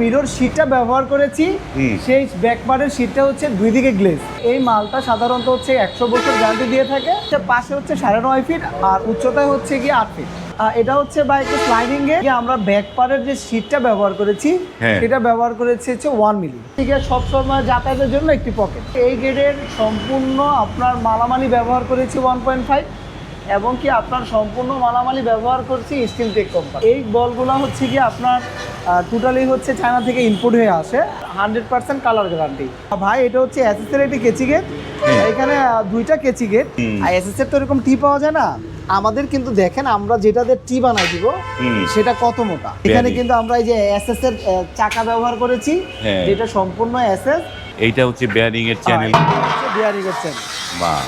Mirror সিটটা ব্যবহার করেছি। সেই ব্যাকপার্টের সিটটা হচ্ছে দুই দিকে গ্লেজ এই মালটা সাধারণত হচ্ছে একশো বছর গ্যারান্টি দিয়ে থাকে। পাশে হচ্ছে সাড়ে নয় ফিট আর উচ্চতায় হচ্ছে গিয়ে আট ফিট এটা হচ্ছে বা একটু স্লাইডিং এ আমরা ব্যাকপার্টের যে সিটটা ব্যবহার করেছি হ্যাঁ। সেটা ব্যবহার করেছি হচ্ছে ওয়ান মিলি ঠিক আছে সবসময় যাতায়াতের জন্য একটি পকেট এই গেটের সম্পূর্ণ আপনার মালামালি ব্যবহার করেছি ওয়ান পয়েন্ট ফাইভ এবং কি আপনার সম্পূর্ণ মালামালি ব্যবহার করছি স্টিল টেক কোম্পানি এই বলগুলো হচ্ছে কি আপনার টোটালি হচ্ছে চায়না থেকে ইনপুট হয়ে আসে। হান্ড্রেড পার্সেন্ট কালার গ্যারান্টি ভাই এটা হচ্ছে এসএসের একটি কেচি গেট এখানে দুইটা কেচি গেট। আর এসএসের তো এরকম টি পাওয়া যায় না। আমাদের কিন্তু দেখেন আমরা যেটাতে টি বানাই দিব সেটা কত মোটা। এখানে কিন্তু আমরা এই যে এসএস এর চাকা ব্যবহার করেছি হ্যাঁ। যেটা সম্পূর্ণ এসএস এইটা হচ্ছে বেয়ারিং এর চ্যানেল বিয়ারিং এর চ্যানেল বাহ।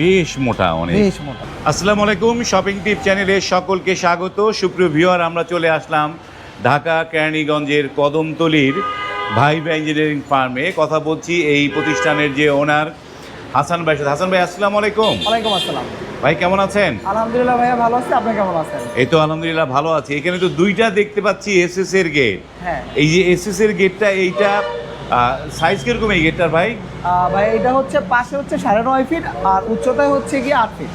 বেশ মোটা অনেক। বেশ মোটা। আসসালামু আলাইকুম শপিং টিপ চ্যানেলে সকলকে স্বাগত। সুপ্রিয় ভিউয়ার আমরা চলে আসলাম ঢাকা কেরানীগঞ্জের কদমতলির ভাইবা ইঞ্জিনিয়ারিং ফার্মে কথা বলছি এই প্রতিষ্ঠানের যে ওনার হাসান ভাই। সাথে। হাসান ভাই আসসালামু আলাইকুম। ওয়ালাইকুম আসসালাম। ভাই কেমন আছেন? আলহামদুলিল্লাহ ভাইয়া ভালো আছি আপনি কেমন আছেন? এই তো আলহামদুলিল্লাহ ভালো আছি। এখানে তো দুইটা দেখতে পাচ্ছি এসএস এর গেট হ্যাঁ। এই যে এসএস এর গেটটা এইটা সাইজ কীরকম এই গেটটার ভাই? ভাই এটা হচ্ছে পাশে হচ্ছে সাড়ে নয় ফিট আর উচ্চতায় হচ্ছে গিয়ে আট ফিট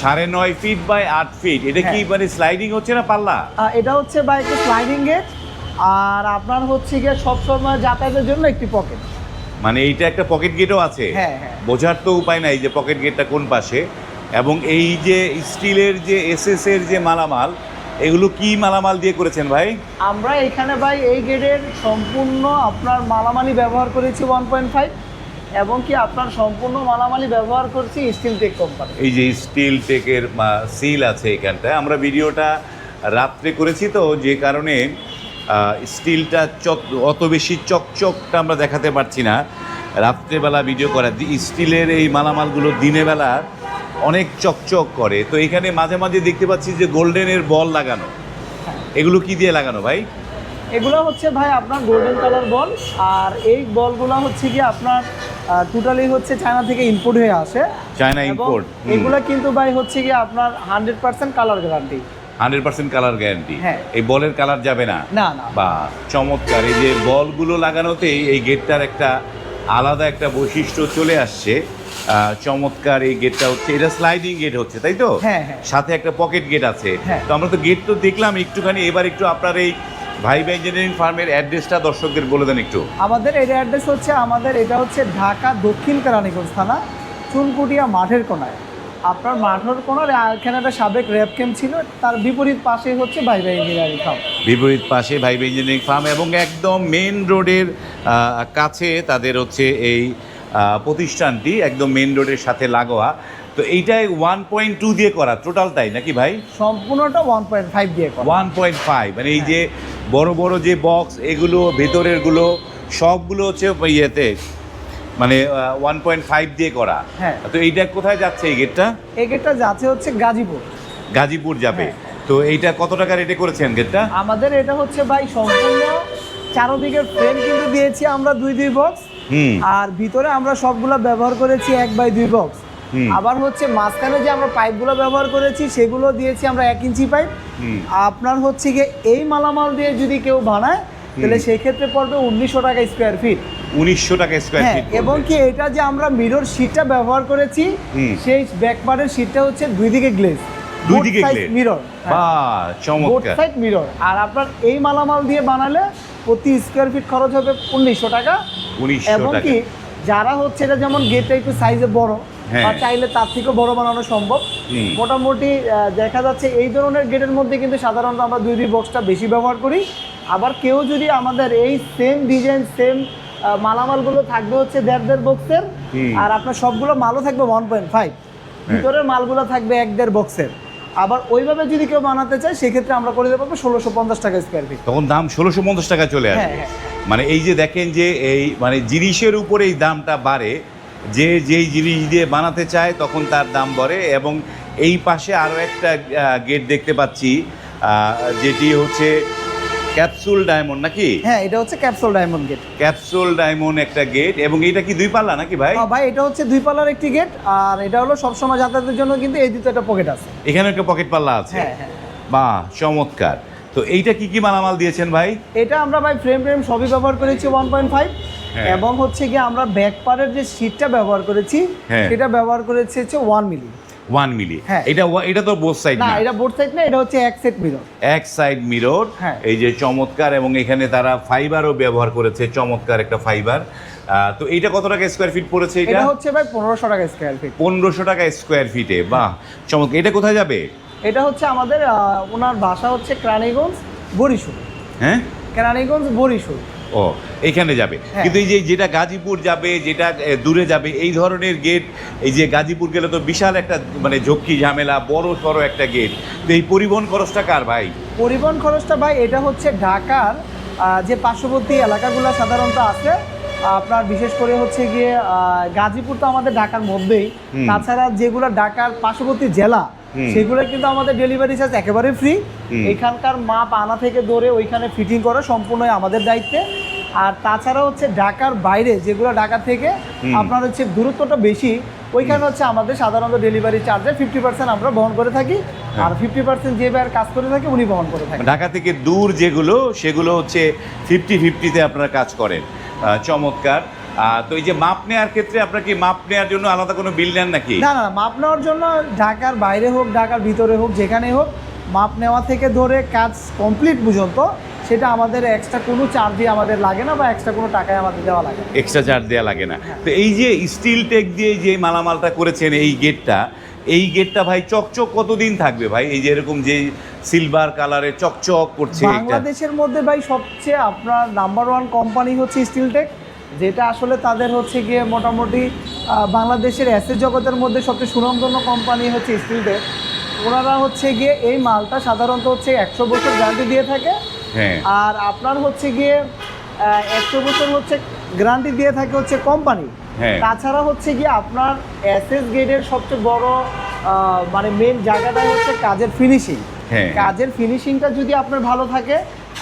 সাড়ে নয় ফিট বাই আট ফিট এটা কি হ্যাঁ। মানে স্লাইডিং হচ্ছে না পাল্লা? এটা হচ্ছে বা একটু স্লাইডিং গেট আর আপনার হচ্ছে গিয়ে সবসময় যাতায়াতের জন্য একটি পকেট মানে এইটা একটা পকেট গেটও আছে? হ্যাঁ, হ্যাঁ। বোঝার তো উপায় নাই যে পকেট গেটটা কোন পাশে। এবং এই যে স্টিলের যে এসএস এর যে মালামাল এগুলো কি মালামাল দিয়ে করেছেন ভাই? আমরা এখানে ভাই এই গেটের সম্পূর্ণ আপনার মালামালি ব্যবহার করেছি ওয়ান পয়েন্ট ফাইভ এবং কি আপনার সম্পূর্ণ মালামালি ব্যবহার করছি স্টিল টেক কোম্পানি এই যে স্টিল টেকের সিল আছে এখানটায়। আমরা ভিডিওটা রাত্রে করেছি তো, যে কারণে স্টিলটা চক, অত বেশি চকচকটা আমরা দেখাতে পারছি না। রাত্রেবেলা ভিডিও করা। স্টিলের এই মালামালগুলো দিনের বেলা অনেক চকচক করে। তো এখানে মাঝে মাঝে দেখতে পাচ্ছি যে গোল্ডেনের বল লাগানো। এগুলো কি দিয়ে লাগানো ভাই? এগুলো হচ্ছে ভাই আপনার গোল্ডেন কালার বল আর এই বলগুলো হচ্ছে কি আপনার টোটালি হচ্ছে চায়না থেকে ইনপুট হয়ে আসে। চায়না ইম্পোর্ট এগুলো কিন্তু ভাই হচ্ছে কি আপনার hundred percent colour guarantee hundred percent colour guarantee হ্যাঁ। এই বলের কালার যাবে না? না না। বা চমৎকার এই যে বলগুলো লাগানোতেই এই গেটটার একটা আলাদা একটা বৈশিষ্ট্য চলে আসছে। চমৎকার এই গেটটা হচ্ছে এটা স্লাইডিং গেট হচ্ছে তাই তো? হ্যাঁ, হ্যাঁ। সাথে একটা পকেট গেট আছে। হ্যাঁ। তো আমরা তো গেট তো দেখলাম একটুখানি এবার একটু আপনার এই ভাই ভাই ইঞ্জিনিয়ারিং ফার্মের অ্যাড্রেসটা দর্শকদের বলে দেন একটু। আমাদের এর অ্যাড্রেস হচ্ছে আমাদের এটা হচ্ছে ঢাকা দক্ষিণ কেরানীগঞ্জ থানা চুনকুটিয়া মাঠের কোনায়। আপনার মাঠের কোনার এখানে একটা সাবেক র্যাব ক্যাম্প ছিল তার বিপরীত পাশেই হচ্ছে ভাই ভাই ইঞ্জিনিয়ারিং ফার্ম বিপরীত পাশে ভাই ভাই ইঞ্জিনিয়ারিং ফার্ম এবং একদম মেন রোডের কাছে তাদের হচ্ছে এই প্রতিষ্ঠানটি একদম মেন রোডের সাথে লাগোয়া। তো এইটাই ওয়ান পয়েন্ট টু দিয়ে করা টোটালটাই নাকি ভাই? সম্পূর্ণটা ওয়ান পয়েন্ট ফাইভ দিয়ে করা। ওয়ান পয়েন্ট ফাইভ মানে এই যে বড় বড় যে বক্স এগুলো ভেতরেরগুলো সবগুলো হচ্ছে ইয়েতে মানে ওয়ান পয়েন্ট ফাইভ দিয়ে করা। হ্যাঁ। তো এইটা কোথায় যাচ্ছে এই গেটটা এই গেটটা যাচ্ছে হচ্ছে গাজীপুর। গাজীপুর যাবে। হ্যাঁ। তো এইটা কত টাকা রেটে করেছেন গেটটা আমাদের এটা হচ্ছে ভাই সম্পূর্ণ চারোদিকের ফ্রেম কিন্তু দিয়েছি আমরা দুই দুই বক্স হুম। আর ভিতরে আমরা সবগুলো ব্যবহার করেছি এক বাই দুই বক্স হুম। আবার হচ্ছে মাঝখানে যে আমরা পাইপগুলো ব্যবহার করেছি সেগুলো দিয়েছি আমরা এক ইঞ্চি পাইপ আপনার হচ্ছে গিয়ে এই মালামাল দিয়ে যদি কেউ বানায় তাহলে সেই ক্ষেত্রে পড়বে উনিশশো টাকা স্কোয়ার ফিট উনিশশো টাকা স্কোয়ার হ্যাঁ ফিট এবং কি এটা যে আমরা মিরর শিটটা ব্যবহার করেছি। সেই ব্যাকপার্টের শিটটা হচ্ছে দুই দিকে গ্লেজ দুই দিকে glaze? মিরর বা চমৎকার। সাইড মিরর আর আপনার এই মালামাল দিয়ে বানালে প্রতি স্কোয়ার ফিট খরচ হবে উনিশশো টাকা। উনিশশো এবং কি যারা হচ্ছে এটা যেমন গেটটা একটু সাইজে বড়। বা চাইলে তার থেকেও বড় বানানো সম্ভব। মোটামুটি দেখা যাচ্ছে এই ধরনের গেটের মধ্যে কিন্তু সাধারণত আমরা দুই দুই বক্সটা বেশি ব্যবহার করি। আবার কেউ যদি আমাদের এই সেম ডিজাইন সেম মালামালগুলো থাকবে হচ্ছে দেড় দেড় বক্সের আর আপনার সবগুলো মালও থাকবে ওয়ান পয়েন্ট ফাইভ ভিতরের মালগুলো থাকবে এক দেড় বক্সের আবার ওইভাবে যদি কেউ বানাতে চায় সেক্ষেত্রে আমরা করে দেবো ষোলোশো পঞ্চাশ টাকা স্কোয়ার ফিট তখন দাম ষোলোশো পঞ্চাশ টাকা চলে আসবে। হ্যাঁ, হ্যাঁ। মানে এই যে দেখেন যে এই মানে জিনিসের উপরে এই দামটা বাড়ে যে যেই জিনিস দিয়ে বানাতে চায় তখন তার দাম বাড়ে এবং এই পাশে আরও একটা গেট দেখতে পাচ্ছি যেটি হচ্ছে ক্যাপসুল ডায়মন্ড নাকি? হ্যাঁ এটা হচ্ছে capsule diamond gate capsule diamond একটা গেট এবং এটা কি দুই পাল্লা নাকি ভাই? আহ, ভাই এটা হচ্ছে দুই পাল্লার একটি গেট আর এটা হলো সবসময় যাতায়াতের জন্য কিন্তু এই দুটো একটা পকেট আছে। এখানে একটা পকেট পাল্লা আছে? হ্যাঁ হ্যাঁ। বাহ চমৎকার। তো এইটা কি কি মালামাল দিয়েছেন ভাই? এটা আমরা ভাই ফ্রেম ফ্রেম সবই ব্যবহার করেছি ওয়ান পয়েন্ট ফাইভ হ্যাঁ। এবং হচ্ছে গিয়ে আমরা ব্যাক পারের যে সিটটা ব্যবহার করেছি হ্যাঁ। সেটা ব্যবহার করেছি হচ্ছে ওয়ান মিলি ওয়ান মিলি হ্যাঁ। এটা এটা তো বোথ সাইড না এটা বোর্ড সাইড না এটা হচ্ছে এক সেট মিরর এক সাইড মিরর হ্যাঁ। এই যে চমৎকার এবং এখানে তারা ফাইবারও ব্যবহার করেছে চমৎকার একটা ফাইবার তো এইটা কত টাকা স্কোয়ার ফিট পড়েছে এটা? এটা হচ্ছে ভাই পনেরোশো টাকা স্কোয়ার ফিট পনেরোশো টাকা স্কোয়ার ফিটে বাহ চমৎকার। এটা কোথায় যাবে? এটা হচ্ছে আমাদের ওনার বাসা হচ্ছে ক্রানীগঞ্জ বরিশুল। হ্যাঁ? কেরানীগঞ্জ বরিশুল। ও এইখানে যাবে হ্যাঁ। কিন্তু এই যে যেটা গাজীপুর যাবে যেটা দূরে যাবে এই ধরনের গেট এই যে গাজীপুর গেলে তো বিশাল একটা মানে ঝক্কি ঝামেলা বড় সড়ো একটা গেট তো এই পরিবহন খরচটা কার ভাই পরিবহন খরচটা ভাই এটা হচ্ছে ঢাকার যে পার্শ্ববর্তী এলাকাগুলো সাধারণত আছে আপনার বিশেষ করে হচ্ছে গিয়ে গাজীপুর তো আমাদের ঢাকার মধ্যেই তাছাড়া যেগুলো ঢাকার পার্শ্ববর্তী জেলা। সেগুলো কিন্তু আমাদের ডেলিভারি চার্জ একেবারে ফ্রি এখানকার মাপ আনা থেকে ধরে ওইখানে ফিটিং করা সম্পূর্ণই আমাদের দায়িত্বে। আর তাছাড়া হচ্ছে ঢাকার বাইরে যেগুলো ঢাকা থেকে আপনার হচ্ছে দূরত্বটা বেশি ওইখানে হচ্ছে আমাদের সাধারণত ডেলিভারি চার্জে ফিফটি পার্সেন্ট আমরা বহন করে থাকি। হ্যাঁ। আর ফিফটি পার্সেন্ট যে ভাইয়ের কাজ করে থাকে উনি বহন করে থাকেন ঢাকা থেকে দূর যেগুলো সেগুলো হচ্ছে ফিফটি ফিফটিতে আপনারা কাজ করেন। চমৎকার। তো এই যে মাপ নেওয়ার ক্ষেত্রে আপনার কি মাপ নেওয়ার জন্য আলাদা কোনো বিল নেন নাকি? না না মাপ নেওয়ার জন্য ঢাকার বাইরে হোক ঢাকার ভিতরে হোক যেখানে হোক মাপ নেওয়া থেকে ধরে কাজ কমপ্লিট পর্যন্ত সেটা আমাদের এক্সট্রা কোনো চার্জই আমাদের লাগে না বা এক্সট্রা কোনো টাকায় আমাদের দেওয়া লাগে এক্সট্রা চার্জ দেওয়া লাগে না। তো এই যে স্টিল টেক দিয়ে যে মালামালটা করেছেন এই গেটটা এই গেটটা ভাই চকচক কতদিন থাকবে ভাই? এই যে এরকম যে সিলভার কালারে চকচক করছে বাংলাদেশের মধ্যে ভাই সবচেয়ে আপনার নাম্বার ওয়ান কোম্পানি হচ্ছে স্টিলটেক যেটা আসলে তাদের হচ্ছে গিয়ে মোটামুটি বাংলাদেশের অ্যাসেট জগতের মধ্যে সবচেয়ে সুনামধন্য কোম্পানি হচ্ছে স্টিলটেক ওনারা হচ্ছে গিয়ে এই মালটা সাধারণত হচ্ছে একশো বছর গ্যারান্টি দিয়ে থাকে। হ্যাঁ। আর আপনার হচ্ছে গিয়ে একশো বছর হচ্ছে গ্যারান্টি দিয়ে থাকে হচ্ছে কোম্পানি। হ্যাঁ। তাছাড়া হচ্ছে গিয়ে আপনার অ্যাসেস গেটের সবচেয়ে বড় মানে মেন জায়গাটাই হচ্ছে কাজের ফিনিশিং হ্যাঁ। কাজের ফিনিশিংটা যদি আপনার ভালো থাকে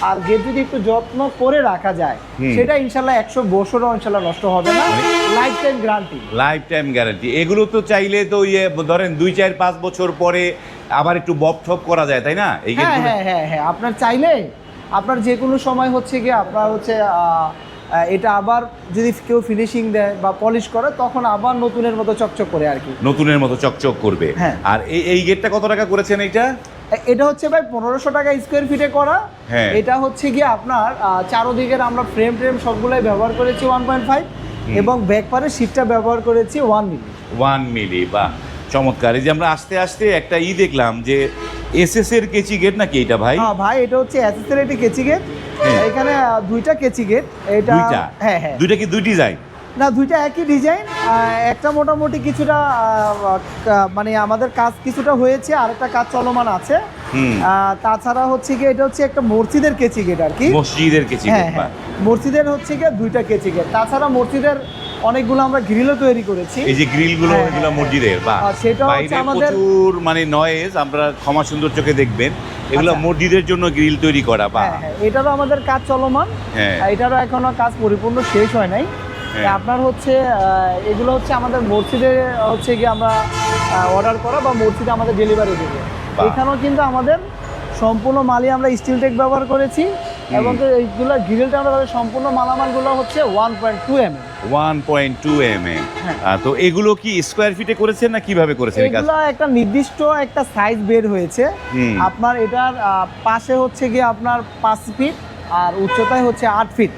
আর গেট যদি একটু যত্ন করে রাখা যায় সেটা ইনশাল্লাহ একশো বছরও ইনশাল্লাহ নষ্ট হবে না। Life time guarantee life time guarantee এগুলো তো চাইলে তো ইয়ে ধরেন দুই চার পাঁচ বছর পরে আবার একটু বপ ঠপ করা যায় তাই না? এই হ্যাঁ হ্যাঁ হ্যাঁ হ্যাঁ। আপনার চাইলে আপনার যে কোনো সময় হচ্ছে গিয়ে আপনার হচ্ছে এটা আবার যদি কেউ ফিনিশিং দেয় বা পলিশ করে তখন আবার নতুনের মতো চকচক করে আর কি। নতুনের মতো চকচক করবে। হ্যাঁ। আর এই এই গেটটা কত টাকা করেছেন এইটা? এটা হচ্ছে ভাই পনেরোশো টাকা স্কোয়ার ফিটে করা। হ্যাঁ। এটা হচ্ছে গিয়ে আপনার চারোদিকের আমরা ফ্রেম ট্রেম সবগুলোই ব্যবহার করেছি ওয়ান পয়েন্ট ফাইভ এবং ব্যাকপারের সিটটা ব্যবহার করেছি ওয়ান মিলি ওয়ান মিলি বা চমৎকার। এই যে আমরা আস্তে আস্তে একটা ই দেখলাম যে এসএস এর কেচি গেট নাকি এটা ভাই? হ্যাঁ ভাই এটা হচ্ছে অ্যাসেসের একটি কেচি গেট হ্যাঁ। এখানে দুইটা কেচি গেট এটা হ্যাঁ হ্যাঁ। দুইটা কি দুই ডিজাইন না দুইটা একই ডিজাইন একটা মোটামুটি কিছুটা মানে আমাদের কাজ কিছুটা হয়েছে আর একটা কাজ চলমান আছে। তাছাড়া হচ্ছে কি এটা হচ্ছে একটা মসজিদের কেচি গেট আর কি। মসজিদের কেচি হ্যাঁ গেট হ্যাঁ। মসজিদের হচ্ছে কি দুইটা কেচি গেট তাছাড়া মসজিদের অনেকগুলো আমরা গ্রিলও তৈরি করেছি। এই যে গ্রিলগুলো হ্যাঁ, এগুলো হ্যাঁ, মসজিদের বা সেটা হচ্ছে আমাদের- প্রচুর মানে নয়েজ আমরা ক্ষমা সুন্দর চোখে দেখবেন। এগুলো আচ্ছা। মসজিদের জন্য গ্রিল তৈরি করা বা হ্যাঁ হ্যাঁ। এটারও আমাদের কাজ চলমান। হ্যাঁ। এটারও এখনও কাজ পরিপূর্ণ শেষ হয় নাই। হ্যাঁ। আপনার হচ্ছে এগুলো হচ্ছে আমাদের মসজিদে হচ্ছে গিয়ে আমরা অর্ডার করা বা মসজিদে আমাদের ডেলিভারি দেবে। এখানেও কিন্তু আমাদের সম্পূর্ণ মালই আমরা স্টিল টেক ব্যবহার করেছি এবং এইগুলো গ্রিলটা আমরা তাদের সম্পূর্ণ মালামালগুলো হচ্ছে one point two M one point two M M হ্যাঁ। তো এগুলো কি স্কোয়ার ফিটে করেছেন না কীভাবে করেছেন এগুলো একটা নির্দিষ্ট একটা সাইজ বের হয়েছে। আপনার এটার পাশে হচ্ছে গিয়ে আপনার পাঁচ ফিট আর উচ্চতায় হচ্ছে আট ফিট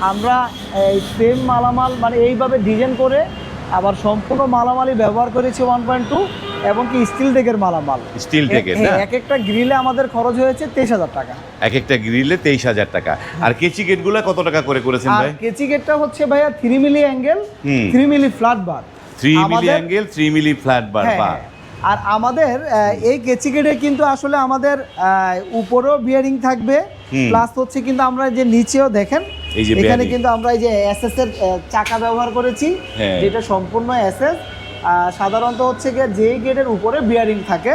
আমরা এই সেম মালামাল মানে এইভাবে ডিজাইন করে আবার সম্পূর্ণ মালামালই ব্যবহার করেছি ওয়ান পয়েন্ট টু এবং কি স্টিল টেকের মালামাল। স্টিল এ- না? এক একটা গ্রিলে আমাদের খরচ হয়েছে তেইশ হাজার টাকা। এক একটা গ্রিলে তেইশ হাজার টাকা। আর কেচি গেটগুলো কত টাকা করে করেছেন ভাই? কেচি গেটটা হচ্ছে ভাইয়া three milli angle. Three milli flat bar three milli angle three milli flat bar হ্যাঁ, হ্যাঁ। আর আমাদের এই কেচি গেটে কিন্তু আসলে আমাদের উপরেও বিয়ারিং থাকবে প্লাস হচ্ছে কিন্তু আমরা যে নিচেও দেখেন এখানে কিন্তু আমরা এই যে এসএস এর চাকা ব্যবহার করেছি হ্যাঁ। যেটা সম্পূর্ণ এসএস সাধারণত হচ্ছে গিয়ে যে গেটের উপরে বিয়ারিং থাকে।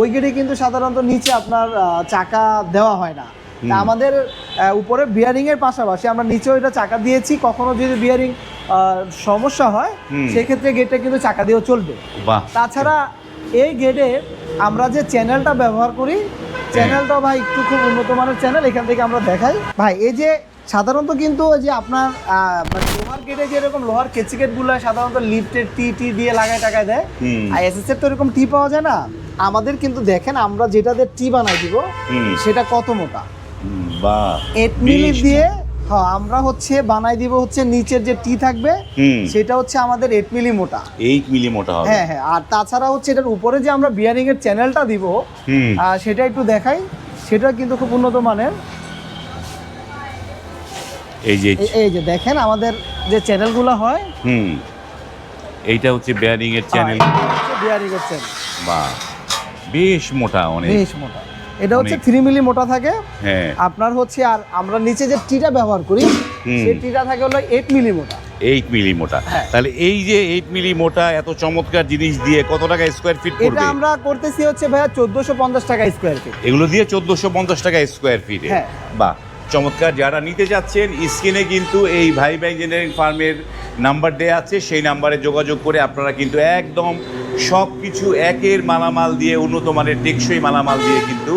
ওই গেটে কিন্তু সাধারণত নিচে আপনার চাকা দেওয়া হয় না। তা আমাদের উপরে বিয়ারিং এর পাশাপাশি আমরা নিচেও এটা চাকা দিয়েছি কখনো যদি বিয়ারিং সমস্যা হয় সেক্ষেত্রে গেটটা কিন্তু চাকা দিয়েও চলবে। তাছাড়া এই গেটে আমরা যে চ্যানেলটা ব্যবহার করি চ্যানেলটা ভাই একটু খুব উন্নত মানের চ্যানেল এখান থেকে আমরা দেখাই। ভাই এই যে সাধারণত কিন্তু ওই যে আপনার আহ, মানে লোহার গেটে যেরকম লোহার কেচি গেটগুলো সাধারণত লিফটের টি টি দিয়ে লাগায় টাকায় দেয়। আর এস এস এর তো এরকম টি পাওয়া যায় না। আমাদের কিন্তু দেখেন আমরা যেটাতে টি বানাই দিব সেটা কত মোটা। বাহ এইট মিলি দিয়ে হ্যাঁ আমরা হচ্ছে বানাই দিব হচ্ছে নিচের যে টি থাকবে সেটা হচ্ছে আমাদের এইট মিলি মোটা। এইট মিলি মোটা হবে। হ্যাঁ হ্যাঁ আর তাছাড়া হচ্ছে এটার উপরে যে আমরা বিয়ারিং এর চ্যানেলটা দিব সেটা একটু দেখাই সেটা কিন্তু খুব উন্নত মানের। এই যে এই যে দেখেন আমাদের যে চ্যানেলগুলো হয়। হুম। এইটা হচ্ছে বেয়ারিং এর চ্যানেল বিয়ারিং এর চ্যানেল বাহ বেশ মোটা অনেক। বেশ মোটা। এটা হচ্ছে থ্রি মিলি মোটা থাকে। হ্যাঁ। আপনার হচ্ছে আর আমরা নিচে যে টিটা ব্যবহার করি। সেই টিটা থাকে হলো এইট মিলি মোটা। এইট মিলি মোটা। হ্যাঁ। তাহলে এই যে এইট মিলি মোটা এত চমৎকার জিনিস দিয়ে কত টাকা স্কোয়ার ফিট এটা আমরা করতেছি হচ্ছে ভাইয়া চোদ্দোশো পঞ্চাশ টাকা স্কোয়ার ফিট এগুলো দিয়ে চোদ্দোশো পঞ্চাশ টাকা স্কোয়ার ফিটে। বাহ চমৎকার। যারা নিতে যাচ্ছেন স্ক্রিনে কিন্তু এই ভাইবা ইঞ্জিনিয়ারিং ফার্মের নাম্বার দেওয়া আছে। সেই নাম্বারে যোগাযোগ করে আপনারা কিন্তু একদম সব কিছু একের মালামাল দিয়ে উন্নত মানের টেকসই মালামাল দিয়ে কিন্তু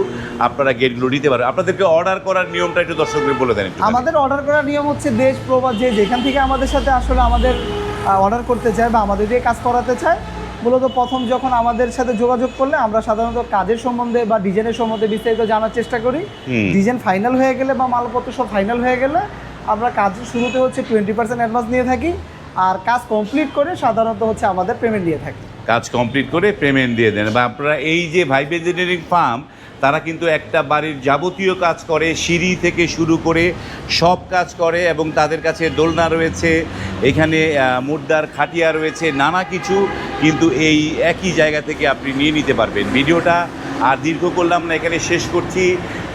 আপনারা গেটগুলো নিতে পারেন আপনাদেরকে অর্ডার করার নিয়মটা একটু দর্শকদের বলে দেন আমাদের অর্ডার করার নিয়ম হচ্ছে দেশ প্রবাস যে যেখান থেকে আমাদের সাথে আসলে আমাদের অর্ডার করতে চায় বা আমাদের দিয়ে কাজ করাতে চায় মূলত প্রথম যখন আমাদের সাথে যোগাযোগ করলে আমরা সাধারণত কাজের সম্বন্ধে বা ডিজাইনের সম্বন্ধে বিস্তারিত জানার চেষ্টা করি। ডিজাইন ফাইনাল হয়ে গেলে বা মালপত্র সব ফাইনাল হয়ে গেলে আমরা কাজ শুরুতে হচ্ছে টোয়েন্টি পার্সেন্ট অ্যাডভান্স নিয়ে থাকি আর কাজ কমপ্লিট করে সাধারণত হচ্ছে আমাদের পেমেন্ট দিয়ে থাকি। কাজ কমপ্লিট করে পেমেন্ট দিয়ে দেন। বা আপনারা এই যে ভাইব ইঞ্জিনিয়ারিং ফার্ম, তারা কিন্তু একটা বাড়ির যাবতীয় কাজ করে, সিঁড়ি থেকে শুরু করে সব কাজ করে এবং তাদের কাছে দোলনা রয়েছে, এখানে মুদ্রার খাটিয়া রয়েছে, নানা কিছু কিন্তু এই একই জায়গা থেকে আপনি নিয়ে নিতে পারবেন। ভিডিওটা আর দীর্ঘ করলাম না, এখানে শেষ করছি।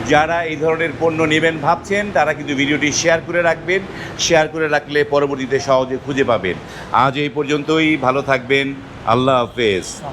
যারা এই ধরনের পণ্য নেবেন ভাবছেন, তারা কিন্তু ভিডিওটি শেয়ার করে রাখবেন। শেয়ার করে রাখলে পরবর্তীতে সহজে খুঁজে পাবেন। আজ এই পর্যন্তই। ভালো থাকবেন। আল্লাহ হাফেজ।